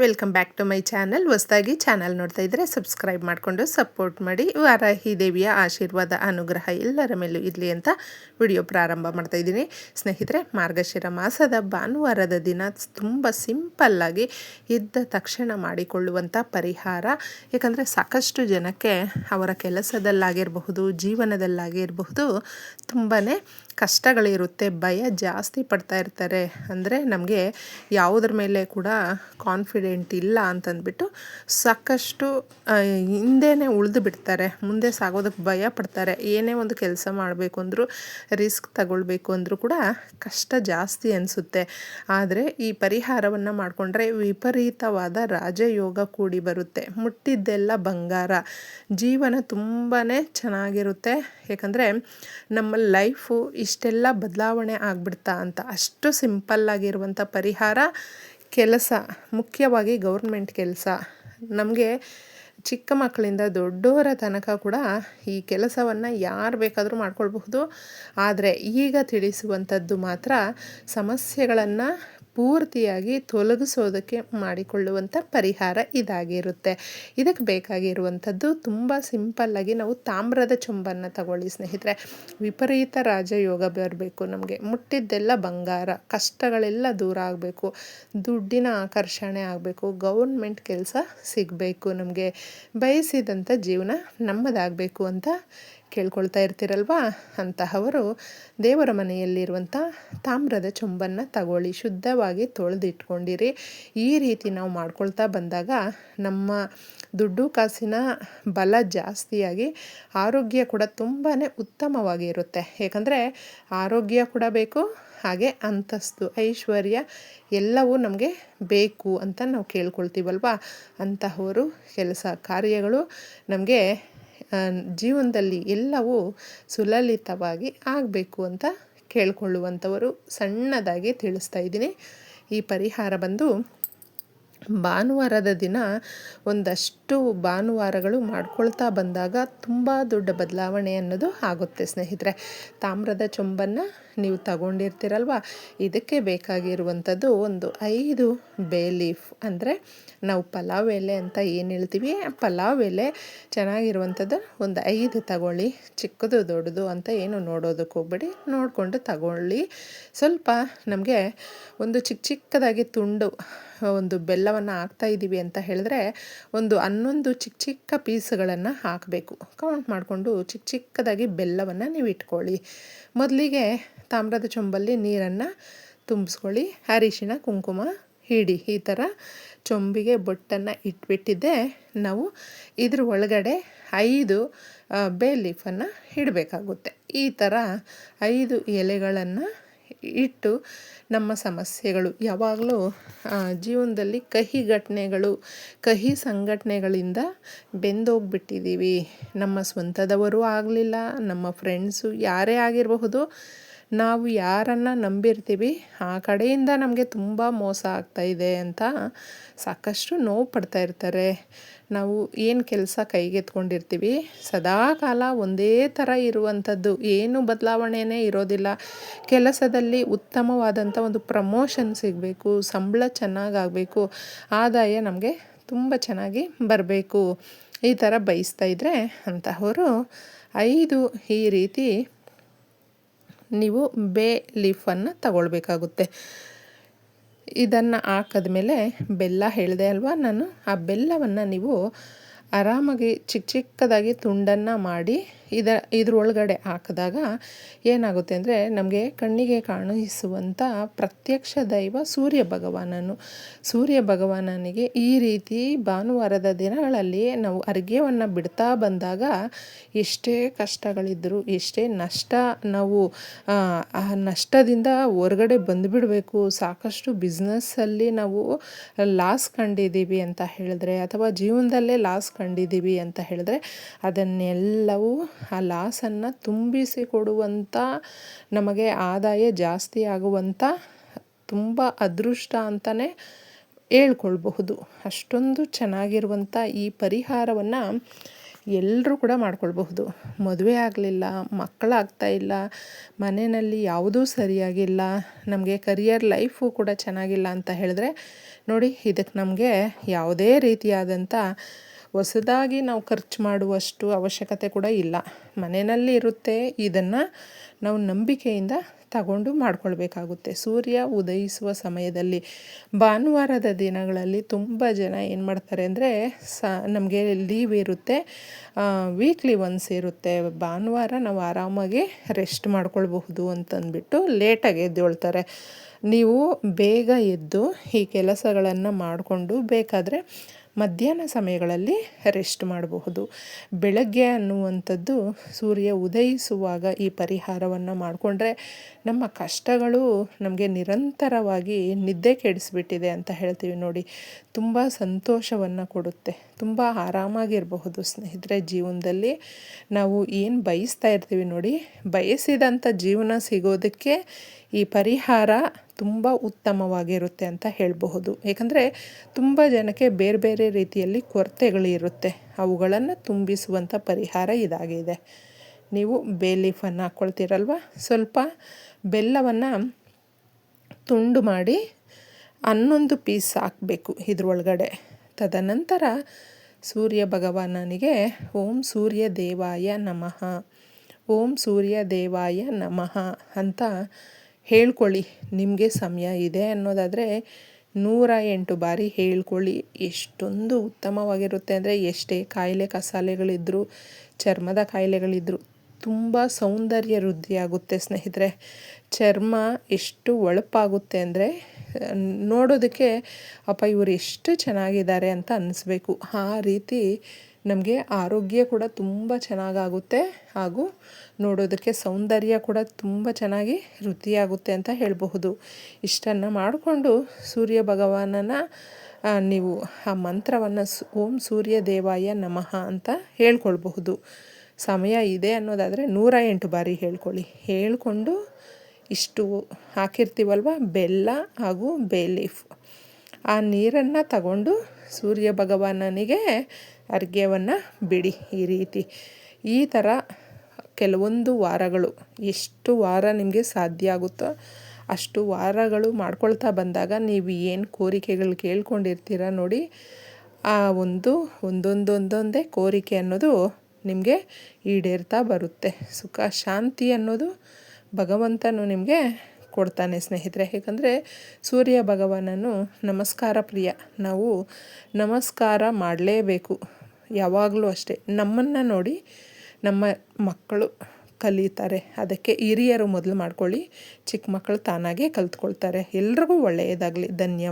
Welcome back to my channel ಹೊಸದಾಗಿ channel ನೋಡ್ತಾ ಇದ್ದರೆ ಸಬ್ಸ್ಕ್ರೈಬ್ ಮಾಡಿಕೊಂಡು ಸಪೋರ್ಟ್ ಮಾಡಿ. ವಾರಾಹಿ ದೇವಿಯ ಆಶೀರ್ವಾದ, ಅನುಗ್ರಹ ಎಲ್ಲರ ಮೇಲೂ ಇರಲಿ ಅಂತ ವಿಡಿಯೋ ಪ್ರಾರಂಭ ಮಾಡ್ತಾ ಇದ್ದೀನಿ. ಸ್ನೇಹಿತರೆ, ಮಾರ್ಗಶಿರ ಮಾಸದ ಭಾನುವಾರದ ದಿನ ತುಂಬ ಸಿಂಪಲ್ಲಾಗಿ ಇದ್ದ ತಕ್ಷಣ ಮಾಡಿಕೊಳ್ಳುವಂಥ ಪರಿಹಾರ. ಯಾಕಂದರೆ ಸಾಕಷ್ಟು ಜನಕ್ಕೆ ಅವರ ಕೆಲಸದಲ್ಲಾಗಿರಬಹುದು, ಜೀವನದಲ್ಲಾಗಿರಬಹುದು ತುಂಬಾ ಕಷ್ಟಗಳಿರುತ್ತೆ, ಭಯ ಜಾಸ್ತಿ ಪಡ್ತಾ ಇರ್ತಾರೆ. ಅಂದರೆ ನಮಗೆ ಯಾವುದ್ರ ಮೇಲೆ ಕೂಡ ಕಾನ್ಫಿಡೆಂಟ್ ಇಲ್ಲ ಅಂತಂದ್ಬಿಟ್ಟು ಸಾಕಷ್ಟು ಹಿಂದೆನೇ ಉಳಿದು ಬಿಡ್ತಾರೆ. ಮುಂದೆ ಸಾಗೋದಕ್ಕೆ ಭಯ ಪಡ್ತಾರೆ. ಏನೇ ಒಂದು ಕೆಲಸ ಮಾಡಬೇಕು ಅಂದರೂ ರಿಸ್ಕ್ ತಗೊಳ್ಬೇಕು ಅಂದರೂ ಕೂಡ ಕಷ್ಟ ಜಾಸ್ತಿ ಅನಿಸುತ್ತೆ. ಆದರೆ ಈ ಪರಿಹಾರವನ್ನು ಮಾಡಿಕೊಂಡ್ರೆ ವಿಪರೀತವಾದ ರಾಜಯೋಗ ಕೂಡಿ ಬರುತ್ತೆ. ಮುಟ್ಟಿದ್ದೆಲ್ಲ ಬಂಗಾರ. ಜೀವನ ತುಂಬಾ ಚೆನ್ನಾಗಿರುತ್ತೆ. ಯಾಕಂದರೆ ನಮ್ಮ ಲೈಫು ಇಷ್ಟೆಲ್ಲ ಬದಲಾವಣೆ ಆಗ್ಬಿಡ್ತಾ ಅಂತ, ಅಷ್ಟು ಸಿಂಪಲ್ಲಾಗಿರುವಂಥ ಪರಿಹಾರ, ಕೆಲಸ, ಮುಖ್ಯವಾಗಿ ಗೌರ್ಮೆಂಟ್ ಕೆಲಸ. ನಮಗೆ ಚಿಕ್ಕ ಮಕ್ಕಳಿಂದ ದೊಡ್ಡವರ ತನಕ ಕೂಡ ಈ ಕೆಲಸವನ್ನು ಯಾರು ಬೇಕಾದರೂ ಮಾಡ್ಕೊಳ್ಬಹುದು. ಆದರೆ ಈಗ ತಿಳಿಸುವಂಥದ್ದು ಮಾತ್ರ ಸಮಸ್ಯೆಗಳನ್ನು ಪೂರ್ತಿಯಾಗಿ ತೊಲಗಿಸೋದಕ್ಕೆ ಮಾಡಿಕೊಳ್ಳುವಂಥ ಪರಿಹಾರ ಇದಾಗಿರುತ್ತೆ. ಇದಕ್ಕೆ ಬೇಕಾಗಿರುವಂಥದ್ದು ತುಂಬ ಸಿಂಪಲ್ಲಾಗಿ ನಾವು ತಾಮ್ರದ ಚೊಂಬನ್ನು ತಗೊಳ್ಳಿ ಸ್ನೇಹಿತರೆ. ವಿಪರೀತ ರಾಜಯೋಗ ಬರಬೇಕು ನಮಗೆ. ಮುಟ್ಟಿದ್ದೆಲ್ಲ ಬಂಗಾರ, ಕಷ್ಟಗಳೆಲ್ಲ ದೂರ ಆಗಬೇಕು. ದುಡ್ಡಿನ ಆಕರ್ಷಣೆ ಆಗಬೇಕು. ಗೌರ್ಮೆಂಟ್ ಕೆಲಸ ಸಿಗಬೇಕು ನಮಗೆ. ಬಯಸಿದಂಥ ಜೀವನ ನಮ್ಮದಾಗಬೇಕು ಅಂತ ಕೇಳ್ಕೊಳ್ತಾ ಇರ್ತೀರಲ್ವಾ? ಅಂತಹವರು ದೇವರ ಮನೆಯಲ್ಲಿರುವಂಥ ತಾಮ್ರದ ಚೊಂಬನ್ನು ತಗೊಳ್ಳಿ, ಶುದ್ಧವಾಗಿ ತೊಳೆದಿಟ್ಕೊಂಡಿರಿ. ಈ ರೀತಿ ನಾವು ಮಾಡ್ಕೊಳ್ತಾ ಬಂದಾಗ ನಮ್ಮ ದುಡ್ಡು ಕಾಸಿನ ಬಲ ಜಾಸ್ತಿಯಾಗಿ ಆರೋಗ್ಯ ಕೂಡ ತುಂಬಾ ಉತ್ತಮವಾಗಿರುತ್ತೆ ಏಕೆಂದರೆ ಆರೋಗ್ಯ ಕೂಡ ಬೇಕು, ಹಾಗೆ ಅಂತಸ್ತು, ಐಶ್ವರ್ಯ ಎಲ್ಲವೂ ನಮಗೆ ಬೇಕು ಅಂತ ನಾವು ಕೇಳ್ಕೊಳ್ತೀವಲ್ವಾ? ಅಂತಹವರು ಕೆಲಸ ಕಾರ್ಯಗಳು ನಮಗೆ ಜೀವನದಲ್ಲಿ ಎಲ್ಲವೂ ಸುಲಲಿತವಾಗಿ ಆಗಬೇಕು ಅಂತ ಕೇಳಿಕೊಳ್ಳುವಂಥವರು ಸಣ್ಣದಾಗಿ ತಿಳಿಸ್ತಾ ಇದ್ದೀನಿ. ಈ ಪರಿಹಾರ ಬಂದು ಭಾನುವಾರದ ದಿನ ಒಂದಷ್ಟು ಭಾನುವಾರಗಳು ಮಾಡ್ಕೊಳ್ತಾ ಬಂದಾಗ ತುಂಬ ದೊಡ್ಡ ಬದಲಾವಣೆ ಅನ್ನೋದು ಆಗುತ್ತೆ ಸ್ನೇಹಿತರೆ. ತಾಮ್ರದ ಚೊಂಬನ್ನು ನೀವು ತಗೊಂಡಿರ್ತೀರಲ್ವ? ಇದಕ್ಕೆ ಬೇಕಾಗಿರುವಂಥದ್ದು ಒಂದು ಐದು ಬೇ ಲೀಫ್. ಅಂದರೆ ನಾವು ಪಲಾವ್ ಎಲೆ ಅಂತ ಏನು ಹೇಳ್ತೀವಿ? ಪಲಾವ್ ಎಲೆ ಚೆನ್ನಾಗಿರುವಂಥದ್ದು ಒಂದು ಐದು ತಗೊಳ್ಳಿ. ಚಿಕ್ಕದು, ದೊಡ್ಡದು ಅಂತ ಏನು ನೋಡೋದಕ್ಕೆ ಹೋಗ್ಬೇಡಿ. ನೋಡಿಕೊಂಡು ತಗೊಳ್ಳಿ. ಸ್ವಲ್ಪ ನಮಗೆ ಒಂದು ಚಿಕ್ಕ ಚಿಕ್ಕದಾಗಿ ತುಂಡು ಒಂದು ಬೆಲ್ಲವನ್ನು ಹಾಕ್ತಾ ಇದ್ದೀವಿ ಅಂತ ಹೇಳಿದ್ರೆ ಒಂದು ಹನ್ನೊಂದು ಚಿಕ್ಕ ಚಿಕ್ಕ ಪೀಸ್ಗಳನ್ನು ಹಾಕಬೇಕು. ಕೌಂಟ್ ಮಾಡಿಕೊಂಡು ಚಿಕ್ಕ ಚಿಕ್ಕದಾಗಿ ಬೆಲ್ಲವನ್ನು ನೀವು ಇಟ್ಕೊಳ್ಳಿ. ಮೊದಲಿಗೆ ತಾಮ್ರದ ಚೊಂಬಲ್ಲಿ ನೀರನ್ನು ತುಂಬಿಸ್ಕೊಳ್ಳಿ. ಅರಿಶಿನ, ಕುಂಕುಮ, ಹಿಡಿ ಈ ಥರ ಚೊಂಬಿಗೆ ಬೊಟ್ಟನ್ನು ಇಟ್ಬಿಟ್ಟಿದ್ದೆ. ನಾವು ಇದ್ರ ಒಳಗಡೆ ಐದು ಬೇ ಲೀಫನ್ನು ಇಡಬೇಕಾಗುತ್ತೆ. ಈ ಥರ ಐದು ಎಲೆಗಳನ್ನು ಇಟ್ಟು ನಮ್ಮ ಸಮಸ್ಯೆಗಳು ಯಾವಾಗಲೂ ಜೀವನದಲ್ಲಿ ಕಹಿ ಘಟನೆಗಳು, ಕಹಿ ಸಂಘಟನೆಗಳಿಂದ ಬೆಂದೋಗ್ಬಿಟ್ಟಿದ್ದೀವಿ ನಮ್ಮ ಸ್ವಂತದವರು ಆಗಲಿಲ್ಲ, ನಮ್ಮ ಫ್ರೆಂಡ್ಸು ಯಾರೇ ಆಗಿರಬಹುದು. ನಾವು ಯಾರನ್ನು ನಂಬಿರ್ತೀವಿ, ಆ ಕಡೆಯಿಂದ ನಮಗೆ ತುಂಬ ಮೋಸ ಆಗ್ತಾಯಿದೆ ಅಂತ ಸಾಕಷ್ಟು ನೋವು ಪಡ್ತಾ ಇರ್ತಾರೆ. ನಾವು ಏನು ಕೆಲಸ ಕೈಗೆತ್ಕೊಂಡಿರ್ತೀವಿ ಸದಾ ಕಾಲ ಒಂದೇ ಥರ ಇರುವಂಥದ್ದು. ಏನು ಬದಲಾವಣೆಯೇ ಇರೋದಿಲ್ಲ. ಕೆಲಸದಲ್ಲಿ ಉತ್ತಮವಾದಂಥ ಒಂದು ಪ್ರಮೋಷನ್ ಸಿಗಬೇಕು, ಸಂಬಳ ಚೆನ್ನಾಗಾಗಬೇಕು, ಆದಾಯ ನಮಗೆ ತುಂಬ ಚೆನ್ನಾಗಿ ಬರಬೇಕು. ಈ ಥರ ಬಯಸ್ತಾ ಇದ್ದರೆ ಅಂತಹವರು ಐದು ಈ ರೀತಿ ನೀವು ಬೇ ಲೀಫನ್ನು ತಗೊಳ್ಬೇಕಾಗುತ್ತೆ. ಇದನ್ನು ಹಾಕಿದ್ಮೇಲೆ ಬೆಲ್ಲ ಹೇಳಿದೆ ಅಲ್ವಾ? ನಾನು ಆ ಬೆಲ್ಲವನ್ನು ನೀವು ಆರಾಮಾಗಿ ಚಿಕ್ಕ ಚಿಕ್ಕದಾಗಿ ತುಂಡನ್ನು ಮಾಡಿ ಇದ ಇದ್ರೊಳಗಡೆ ಹಾಕಿದಾಗ ಏನಾಗುತ್ತೆ ಅಂದರೆ ನಮಗೆ ಕಣ್ಣಿಗೆ ಕಾಣಿಸುವಂಥ ಪ್ರತ್ಯಕ್ಷ ದೈವ ಸೂರ್ಯ ಭಗವಾನನು. ಸೂರ್ಯ ಭಗವಾನನಿಗೆ ಈ ರೀತಿ ಭಾನುವಾರದ ದಿನಗಳಲ್ಲಿ ನಾವು ಅರ್ಘ್ಯವನ್ನು ಬಿಡ್ತಾ ಬಂದಾಗ ಎಷ್ಟೇ ಕಷ್ಟಗಳಿದ್ದರೂ, ಎಷ್ಟೇ ನಷ್ಟ ನಾವು ಆ ನಷ್ಟದಿಂದ ಹೊರಗಡೆ ಬಂದುಬಿಡಬೇಕು, ಸಾಕಷ್ಟು ಬಿಸ್ನೆಸ್ಸಲ್ಲಿ ನಾವು ಲಾಸ್ ಕಂಡಿದ್ದೀವಿ ಅಂತ ಹೇಳಿದ್ರೆ ಅಥವಾ ಜೀವನದಲ್ಲೇ ಲಾಸ್ ಕಂಡಿದ್ದೀವಿ ಅಂತ ಹೇಳಿದ್ರೆ ಅದನ್ನೆಲ್ಲವೂ ಆ ಲಾಸನ್ನು ತುಂಬಿಸಿ ಕೊಡುವಂಥ ನಮಗೆ ಆದಾಯ ಜಾಸ್ತಿ ಆಗುವಂಥ ತುಂಬ ಅದೃಷ್ಟ ಅಂತಲೇ ಹೇಳ್ಕೊಳ್ಬಹುದು. ಅಷ್ಟೊಂದು ಚೆನ್ನಾಗಿರುವಂಥ ಈ ಪರಿಹಾರವನ್ನು ಎಲ್ಲರೂ ಕೂಡ ಮಾಡ್ಕೊಳ್ಬಹುದು. ಮದುವೆ ಆಗಲಿಲ್ಲ, ಮಕ್ಕಳಾಗ್ತಾ ಇಲ್ಲ, ಮನೆಯಲ್ಲಿ ಯಾವುದೂ ಸರಿಯಾಗಿಲ್ಲ, ನಮಗೆ ಕರಿಯರ್ ಲೈಫು ಕೂಡ ಚೆನ್ನಾಗಿಲ್ಲ ಅಂತ ಹೇಳಿದ್ರೆ, ನೋಡಿ ಇದಕ್ಕೆ ನಮಗೆ ಯಾವುದೇ ರೀತಿಯಾದಂಥ ಹೊಸದಾಗಿ ನಾವು ಖರ್ಚು ಮಾಡುವಷ್ಟು ಅವಶ್ಯಕತೆ ಕೂಡ ಇಲ್ಲ. ಮನೆಯಲ್ಲಿ ಇರುತ್ತೆ, ಇದನ್ನು ನಾವು ನಂಬಿಕೆಯಿಂದ ತಗೊಂಡು ಮಾಡ್ಕೊಳ್ಬೇಕಾಗುತ್ತೆ. ಸೂರ್ಯ ಉದಯಿಸುವ ಸಮಯದಲ್ಲಿ, ಭಾನುವಾರದ ದಿನಗಳಲ್ಲಿ ತುಂಬ ಜನ ಏನು ಮಾಡ್ತಾರೆ ಅಂದರೆ, ಸ, ನಮಗೆ ಲೀವ್ ಇರುತ್ತೆ ವೀಕ್ಲಿ ಒನ್ಸ್ ಇರುತ್ತೆ. ಭಾನುವಾರ ನಾವು ಆರಾಮಾಗಿ ರೆಸ್ಟ್ ಮಾಡ್ಕೊಳ್ಬಹುದು ಅಂತಂದ್ಬಿಟ್ಟು ಲೇಟಾಗಿ ಎದ್ದೇಳ್ತಾರೆ. ನೀವು ಬೇಗ ಎದ್ದು ಈ ಕೆಲಸಗಳನ್ನು ಮಾಡಿಕೊಂಡು ಬೇಕಾದರೆ ಮಧ್ಯಾಹ್ನ ಸಮಯಗಳಲ್ಲಿ ರೆಸ್ಟ್ ಮಾಡಬಹುದು. ಬೆಳಗ್ಗೆ ಅನ್ನುವಂಥದ್ದು ಸೂರ್ಯ ಉದಯಿಸುವಾಗ ಈ ಪರಿಹಾರವನ್ನು ಮಾಡಿಕೊಂಡ್ರೆ ನಮ್ಮ ಕಷ್ಟಗಳು ನಮಗೆ ನಿರಂತರವಾಗಿ ನಿದ್ದೆ ಕೆಡಿಸ್ಬಿಟ್ಟಿದೆ ಅಂತ ಹೇಳ್ತೀವಿ ನೋಡಿ. ತುಂಬ ಸಂತೋಷವನ್ನು ಕೊಡುತ್ತೆ. ತುಂಬ ಆರಾಮಾಗಿರಬಹುದು ಸ್ನೇಹಿತರೆ ಜೀವನದಲ್ಲಿ. ನಾವು ಏನು ಬಯಸ್ತಾ ಇರ್ತೀವಿ ನೋಡಿ. ಬಯಸಿದಂಥ ಜೀವನ ಸಿಗೋದಕ್ಕೆ ಈ ಪರಿಹಾರ ತುಂಬ ಉತ್ತಮವಾಗಿರುತ್ತೆ ಅಂತ ಹೇಳಬಹುದು. ಏಕೆಂದರೆ ತುಂಬ ಜನಕ್ಕೆ ಬೇರೆ ಬೇರೆ ರೀತಿಯಲ್ಲಿ ಕೊರತೆಗಳಿರುತ್ತೆ ಅವುಗಳನ್ನು ತುಂಬಿಸುವಂಥ ಪರಿಹಾರ ಇದಾಗಿದೆ ನೀವು ಬೇಲೀಫನ್ನು ಹಾಕ್ಕೊಳ್ತೀರಲ್ವ ಸ್ವಲ್ಪ ಬೆಲ್ಲವನ್ನು ತುಂಡು ಮಾಡಿ ಹನ್ನೊಂದು ಪೀಸ್ ಹಾಕಬೇಕು ಇದ್ರೊಳಗಡೆ. ತದನಂತರ ಸೂರ್ಯ ಭಗವಾನನಿಗೆ ಓಂ ಸೂರ್ಯ ದೇವಾಯ ನಮಃ. ಓಂ ಸೂರ್ಯ ದೇವಾಯ ನಮಃ ಅಂತ ಹೇಳ್ಕೊಳ್ಳಿ, ನಿಮಗೆ ಸಮಯ ಇದೆ ಅನ್ನೋದಾದರೆ ನೂರ ಎಂಟು ಬಾರಿ ಹೇಳ್ಕೊಳ್ಳಿ. ಎಷ್ಟೊಂದು ಉತ್ತಮವಾಗಿರುತ್ತೆ ಅಂದರೆ ಎಷ್ಟೇ ಕಾಯಿಲೆ ಕಸಾಲೆಗಳಿದ್ದರೂ ಚರ್ಮದ ಕಾಯಿಲೆಗಳಿದ್ದರೂ ತುಂಬ ಸೌಂದರ್ಯ ವೃದ್ಧಿಯಾಗುತ್ತೆ ಸ್ನೇಹಿತರೆ. ಚರ್ಮ ಎಷ್ಟು ಹೊಳಪಾಗುತ್ತೆ ಅಂದರೆ ನೋಡೋದಕ್ಕೆ, ಅಪ್ಪ, ಇವರು ಎಷ್ಟು ಚೆನ್ನಾಗಿದ್ದಾರೆ ಅಂತ ಅನ್ನಿಸ್ಬೇಕು ಆ ರೀತಿ ನಮಗೆ ಆರೋಗ್ಯ ಕೂಡ ತುಂಬ ಚೆನ್ನಾಗಾಗುತ್ತೆ ಹಾಗೂ ನೋಡೋದಕ್ಕೆ ಸೌಂದರ್ಯ ಕೂಡ ತುಂಬ ಚೆನ್ನಾಗಿ ವೃದ್ಧಿಯಾಗುತ್ತೆ ಅಂತ ಹೇಳಬಹುದು. ಇಷ್ಟನ್ನು ಮಾಡಿಕೊಂಡು ಸೂರ್ಯ ಭಗವಾನನ ನೀವು ಆ ಮಂತ್ರವನ್ನು ಓಂ ಸೂರ್ಯ ದೇವಾಯ ನಮಃ ಅಂತ ಹೇಳ್ಕೊಳ್ಬಹುದು. ಸಮಯ ಇದೆ ಅನ್ನೋದಾದರೆ ನೂರ ಎಂಟು ಬಾರಿ ಹೇಳ್ಕೊಳ್ಳಿ. ಹೇಳ್ಕೊಂಡು ಇಷ್ಟು ಹಾಕಿರ್ತೀವಲ್ವ? ಬೆಲ್ಲ ಹಾಗೂ ಬೇ ಲೀಫ್ ಆ ನೀರನ್ನು ತಗೊಂಡು ಸೂರ್ಯ ಭಗವಾನನಿಗೆ ಅರ್ಘ್ಯವನ್ನು ಬಿಡಿ ಈ ರೀತಿ. ಈ ಥರ ಕೆಲವೊಂದು ವಾರಗಳು. ಎಷ್ಟು ವಾರ ನಿಮಗೆ ಸಾಧ್ಯ ಆಗುತ್ತೋ ಅಷ್ಟು ವಾರಗಳು ಮಾಡ್ಕೊಳ್ತಾ ಬಂದಾಗ ನೀವು ಏನು ಕೋರಿಕೆಗಳು ಕೇಳ್ಕೊಂಡಿರ್ತೀರ ನೋಡಿ, ಆ ಒಂದು ಒಂದೊಂದೊಂದೊಂದೇ ಕೋರಿಕೆ ಅನ್ನೋದು ನಿಮಗೆ ಈಡೇರ್ತಾ ಬರುತ್ತೆ. ಸುಖ, ಶಾಂತಿ ಅನ್ನೋದು ಭಗವಂತನು ನಿಮಗೆ ಕೊಡ್ತಾನೆ ಸ್ನೇಹಿತರೆ. ಏಕೆಂದರೆ ಸೂರ್ಯ ಭಗವಾನನು ನಮಸ್ಕಾರ ಪ್ರಿಯ. ನಾವು ನಮಸ್ಕಾರ ಮಾಡಲೇಬೇಕು. ಯಾವಾಗಲೂ ಅಷ್ಟೇ. ನಮ್ಮನ್ನು ನೋಡಿ ನಮ್ಮ ಮಕ್ಕಳು ಕಲಿತಾರೆ. ಅದಕ್ಕೆ ಹಿರಿಯರು ಮೊದಲು ಮಾಡ್ಕೊಳ್ಳಿ. ಚಿಕ್ಕ ಮಕ್ಕಳು ತಾನಾಗೇ ಕಲ್ತ್ಕೊಳ್ತಾರೆ. ಎಲ್ರಿಗೂ ಒಳ್ಳೆಯದಾಗಲಿ. ಧನ್ಯವಾದ.